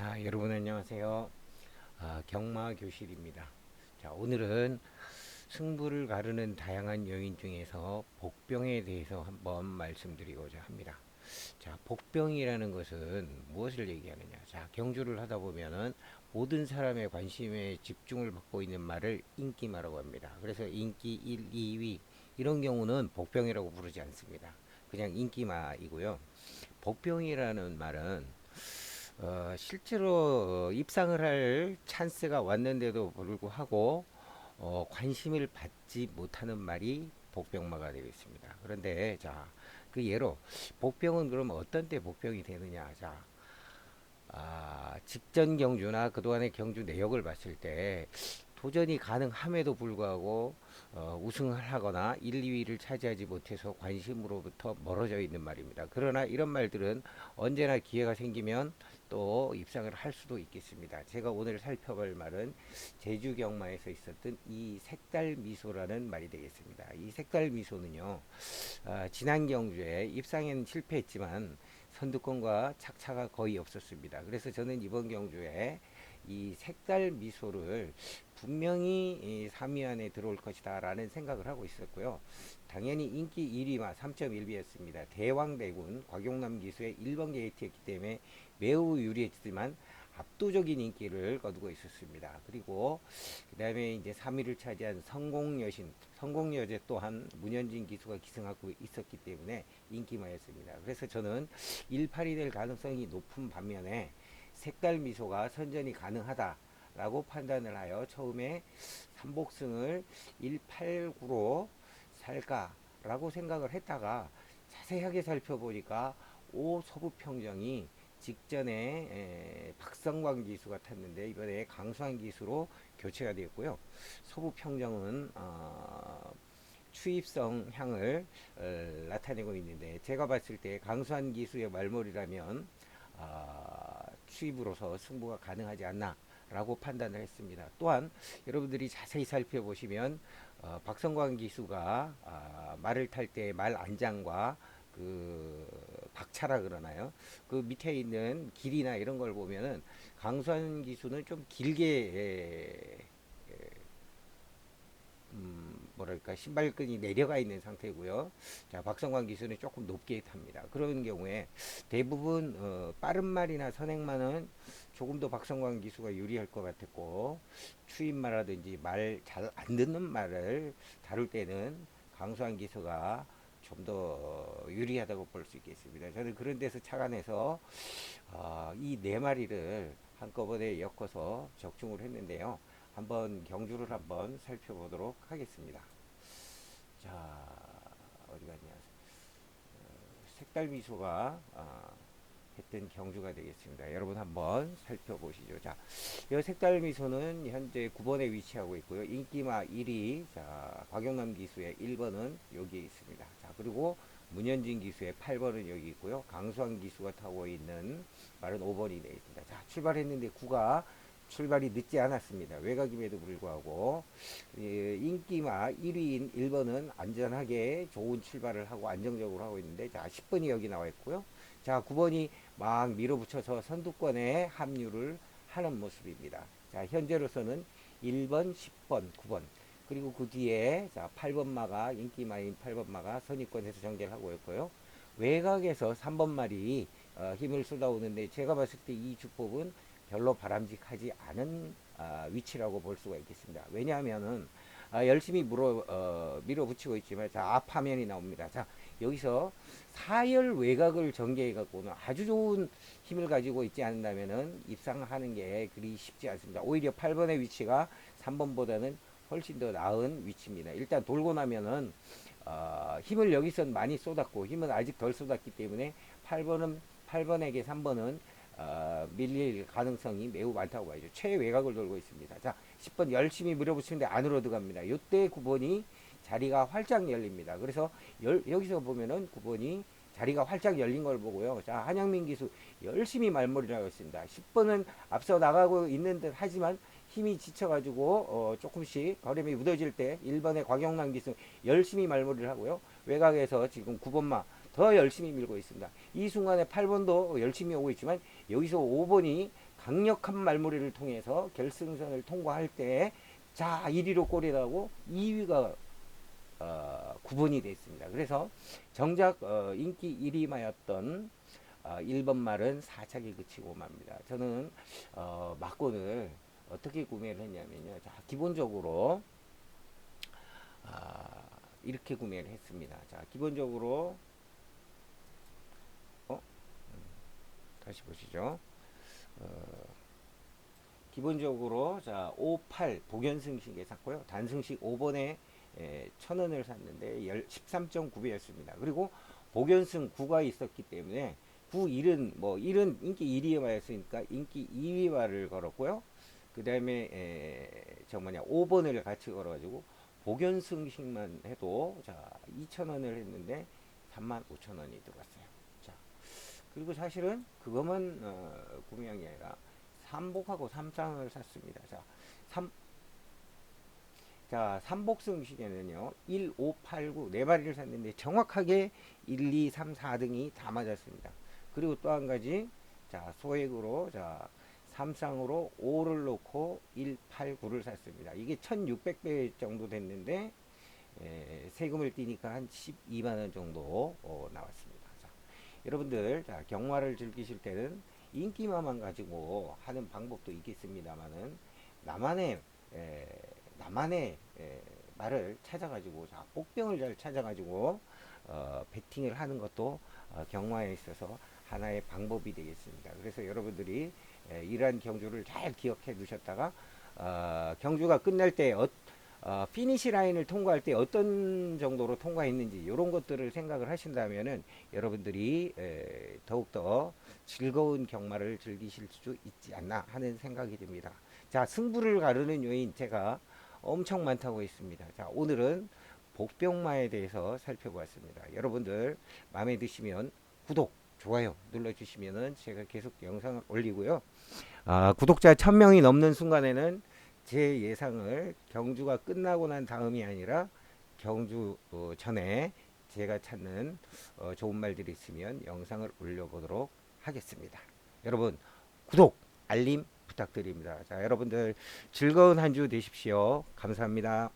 자, 여러분 안녕하세요. 아, 경마 교실입니다. 자, 오늘은 승부를 가르는 다양한 요인 중에서 복병에 대해서 한번 말씀드리고자 합니다. 자, 복병이라는 것은 무엇을 얘기하느냐? 자, 경주를 하다 보면은 모든 사람의 관심에 집중을 받고 있는 말을 인기마라고 합니다. 그래서 인기 1, 2위 이런 경우는 복병이라고 부르지 않습니다. 그냥 인기마이고요. 복병이라는 말은 어, 실제로 어, 입상을 할 찬스가 왔는데도 불구하고 어, 관심을 받지 못하는 말이 복병마가 되겠습니다. 그런데 자, 그 예로 복병은 그럼 어떤 때 복병이 되느냐? 자, 아, 직전 경주나 그동안의 경주 내역을 봤을 때 도전이 가능함에도 불구하고 어, 우승을 하거나 1, 2위를 차지하지 못해서 관심으로부터 멀어져 있는 말입니다. 그러나 이런 말들은 언제나 기회가 생기면 또 입상을 할 수도 있겠습니다. 제가 오늘 살펴볼 말은 제주 경마에서 있었던 이 색달 미소라는 말이 되겠습니다. 이 색달 미소는요, 아, 지난 경주에 입상에는 실패했지만 선두권과 착차가 거의 없었습니다. 그래서 저는 이번 경주에 이 색달 미소를 분명히 이 3위 안에 들어올 것이다 라는 생각을 하고 있었고요. 당연히 인기 1위와 3.1비였습니다. 대왕대군 곽용남 기수의 1번 게이트였기 때문에 매우 유리했지만 압도적인 인기를 거두고 있었습니다. 그리고 그 다음에 이제 3위를 차지한 성공여신, 성공여제 또한 문현진 기수가 기승하고 있었기 때문에 인기마였습니다. 그래서 저는 1팔이 될 가능성이 높은 반면에 색달 미소가 선전이 가능하다라고 판단을 하여 처음에 삼복승을 189로 살까라고 생각을 했다가 자세하게 살펴보니까 오 서부평정이 직전에 에, 박성광 기수가 탔는데 이번에 강수환 기수로 교체가 되었고요. 서부평정은 어, 추입성 향을 어, 나타내고 있는데 제가 봤을 때 강수환 기수의 말머리라면 어, 추입으로서 승부가 가능하지 않나 라고 판단을 했습니다. 또한 여러분들이 자세히 살펴보시면 어, 박성광 기수가 아, 말을 탈 때 말 안장과 그 박차라 그러나요? 그 밑에 있는 길이나 이런 걸 보면은 강수환 기수는 좀 길게 음, 뭐랄까 신발끈이 내려가 있는 상태고요. 자 박성광 기수는 조금 높게 탑니다. 그런 경우에 대부분 어, 빠른 말이나 선행만은 조금 더 박성광 기수가 유리할 것 같았고 추임말이라든지 말 잘 안 듣는 말을 다룰 때는 강수환 기수가 좀 더 유리하다고 볼 수 있겠습니다. 저는 그런 데서 착안해서 어, 이네 마리를 한꺼번에 엮어서 적중을 했는데요. 한번 경주를 한번 살펴보도록 하겠습니다. 자 어디 갔냐? 어, 색달 미소가 어, 했던 경주가 되겠습니다. 여러분 한번 살펴보시죠. 자, 이 색달 미소는 현재 9번에 위치하고 있고요. 인기마 1위, 자, 박영남 기수의 1번은 여기에 있습니다. 자, 그리고 문현진 기수의 8번은 여기 있고요. 강수환 기수가 타고 있는 말은 5번이 되어 있습니다. 자, 출발했는데 9가 출발이 늦지 않았습니다. 외곽임에도 불구하고 예, 인기마 1위인 1번은 안전하게 좋은 출발을 하고 안정적으로 하고 있는데 자 10번이 여기 나와 있고요. 자 9번이 막 밀어붙여서 선두권에 합류를 하는 모습입니다. 자 현재로서는 1번, 10번, 9번 그리고 그 뒤에 자 8번 마가 인기마인 8번 마가 선입권에서 전개를 하고 있고요. 외곽에서 3번 말이 어, 힘을 쏟아오는데 제가 봤을 때 이 주법은 별로 바람직하지 않은 아, 위치라고 볼 수가 있겠습니다. 왜냐하면은 아, 열심히 물어 어, 밀어붙이고 있지만 자 앞화면이 나옵니다. 자 여기서 사열 외곽을 전개해 갖고는 아주 좋은 힘을 가지고 있지 않는다면은 입상하는 게 그리 쉽지 않습니다. 오히려 8번의 위치가 3번보다는 훨씬 더 나은 위치입니다. 일단 돌고 나면은 어, 힘을 여기선 많이 쏟았고 힘은 아직 덜 쏟았기 때문에 8번은 8번에게 3번은 어, 밀릴 가능성이 매우 많다고 봐야죠. 최외곽을 돌고 있습니다. 자, 10번 열심히 밀어붙이는데 안으로 들어갑니다. 이때 9번이 자리가 활짝 열립니다. 그래서 열, 여기서 보면은 9번이 자리가 활짝 열린 걸 보고요. 자, 한양민 기수 열심히 말머리를 하고 있습니다. 10번은 앞서 나가고 있는 듯 하지만 힘이 지쳐가지고 어, 조금씩 걸음이 무뎌질 때 1번의 곽영남 기수 열심히 말머리를 하고요. 외곽에서 지금 9번마 더 열심히 밀고 있습니다. 이 순간에 8번도 열심히 오고 있지만 여기서 5번이 강력한 말머리를 통해서 결승선을 통과할 때 자 1위로 골이 나고 2위가 어, 구분이 됐습니다. 그래서 정작 어, 인기 1위마였던 어, 1번 말은 4착에 그치고 맙니다. 저는 어, 막곤을 어떻게 구매를 했냐면요. 자, 기본적으로 아, 이렇게 구매를 했습니다. 자, 기본적으로 어? 음, 다시 보시죠. 어, 기본적으로 자, 58 복연승식에 샀고요. 단승식 5번에 에, 1000원을 샀는데 13.9배였습니다. 그리고 복연승 9가 있었기 때문에 9, 1은 뭐 1은 인기 1위화였으니까 인기 2위화를 걸었고요. 그 다음에 저 뭐냐 5번을 같이 걸어가지고 복연승식만 해도 자 2,000원을 했는데 35,000원이 들어갔어요. 자 그리고 사실은 그것만 어, 게 아니라 삼복하고 삼상을 샀습니다. 자, 삼, 자, 삼복승 시계는요, 1, 5, 8, 9, 네 마리를 샀는데 정확하게 1, 2, 3, 4등이 다 맞았습니다. 그리고 또 한 가지, 자, 소액으로, 자, 삼상으로 5를 놓고 1, 8, 9를 샀습니다. 이게 1600배 정도 됐는데, 에, 세금을 떼니까 한 12만원 정도 어, 나왔습니다. 자, 여러분들, 자, 경마를 즐기실 때는 인기만만 가지고 하는 방법도 있겠습니다만은 나만의 에, 나만의 에, 말을 찾아가지고 자, 복병을 잘 찾아가지고 어, 베팅을 하는 것도 어, 경마에 있어서 하나의 방법이 되겠습니다. 그래서 여러분들이 에, 이러한 경주를 잘 기억해 두셨다가 어, 경주가 끝날 때 어, 어, 피니시 라인을 통과할 때 어떤 정도로 통과했는지 이런 것들을 생각을 하신다면은 여러분들이 에, 더욱더 즐거운 경마를 즐기실 수 있지 않나 하는 생각이 듭니다. 자, 승부를 가르는 요인 제가 엄청 많다고 했습니다. 자, 오늘은 복병마에 대해서 살펴보았습니다. 여러분들 마음에 드시면 구독, 좋아요 눌러주시면은 제가 계속 영상을 올리고요. 아, 구독자 1000명이 넘는 순간에는 제 예상을 경주가 끝나고 난 다음이 아니라 경주 어, 전에 제가 찾는 어, 좋은 말들이 있으면 영상을 올려보도록 하겠습니다. 여러분 구독, 알림 부탁드립니다. 자, 여러분들 즐거운 한 주 되십시오. 감사합니다.